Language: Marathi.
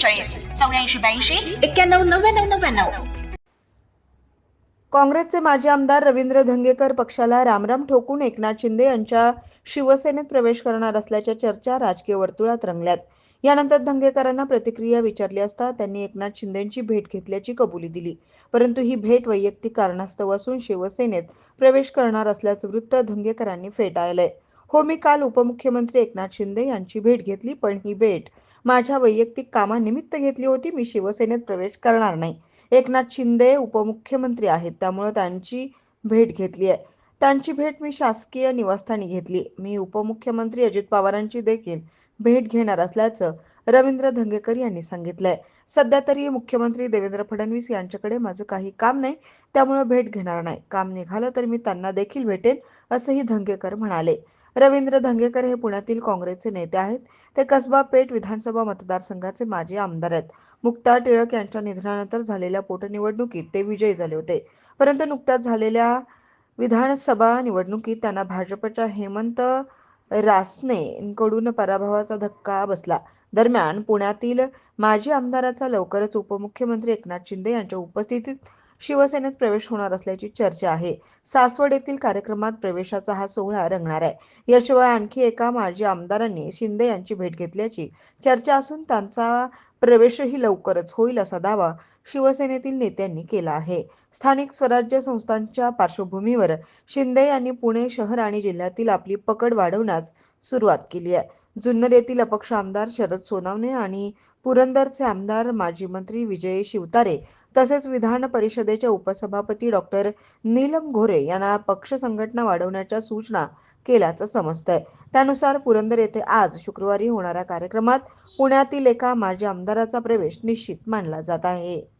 एकोणचाळीस चौऱ्याऐंशी ब्याऐंशी एक्क्याण्णव नव्याण्णव नव्याण्णव. काँग्रेसचे माजी आमदार रवींद्र धंगेकर पक्षाला रामराम ठोकून एकनाथ शिंदे यांच्या शिवसेनेत प्रवेश करणार असल्याच्या चर्चा राजकीय वर्तुळात रंगल्यात. यानंतर धंगेकरांना प्रतिक्रिया विचारली असता त्यांनी एकनाथ शिंदेची भेट घेतल्याची कबुली दिली. परंतु ही भेट वैयक्तिक कारणास्तव असून शिवसेनेत प्रवेश करणार असल्याचं वृत्त धंगेकरांनी फेटाळलंय. हो मी काल उपमुख्यमंत्री एकनाथ शिंदे यांची भेट घेतली पण ही भेट माझ्या वैयक्तिक कामानिमित्त घेतली होती मी शिवसेनेत प्रवेश करणार नाही. एकनाथ शिंदे उपमुख्यमंत्री आहेत त्यामुळं त्यांची भेट घेतली आहे. त्यांची भेट मी शासकीय निवासस्थानी घेतली. मी उपमुख्यमंत्री अजित पवारांची देखील भेट घेणार असल्याचं रवींद्र धंगेकर यांनी सांगितलंय. सध्या तरी मुख्यमंत्री देवेंद्र फडणवीस यांच्याकडे माझं काही काम नाही त्यामुळे भेट घेणार नाही. काम निघालं तर मी त्यांना देखील भेटेन असंही धंगेकर म्हणाले. रवींद्र धंगेकर हे पुण्यातील काँग्रेसचे नेते आहेत. ते कसबा पेठ विधानसभा मतदारसंघाचे माजी आमदार आहेत. मुक्ता टिळक यांच्या निधनानंतर झालेल्या पोटनिवडणुकीत ते विजयी झाले होते. परंतु नुकत्याच झालेल्या विधानसभा निवडणुकीत त्यांना भाजपच्या हेमंत रासनेकडून पराभवाचा धक्का बसला. दरम्यान पुण्यातील माजी आमदाराचा लवकरच उपमुख्यमंत्री एकनाथ शिंदे यांच्या उपस्थितीत शिवसेनेत प्रवेश होणार असल्याची चर्चा आहे. सासवड येथील कार्यक्रमात प्रवेशाचा हा सोहळा रंगणार आहे. याशिवाय आणखी एका माजी आमदारांनी शिंदे यांची भेट घेतल्याची चर्चा असून त्यांचा प्रवेशही लवकरच होईल असा दावा शिवसेनेतील नेत्यांनी केला आहे. स्थानिक स्वराज्य संस्थांच्या पार्श्वभूमीवर शिंदे यांनी पुणे शहर आणि जिल्ह्यातील आपली पकड वाढवण्यास सुरुवात केली आहे. जुन्नर येथील अपक्ष आमदार शरद सोनावणे आणि पुरंदरचे आमदार माजी मंत्री विजय शिवतारे तसेच विधान परिषदेचे उपसभापती डॉक्टर नीलम घोरे यांना पक्ष संघटना वाढवण्याच्या सूचना केल्याचं समजतंय. त्यानुसार पुरंदर येथे आज शुक्रवारी होणाऱ्या कार्यक्रमात पुण्यातील एका माजी आमदाराचा प्रवेश निश्चित मानला जात आहे.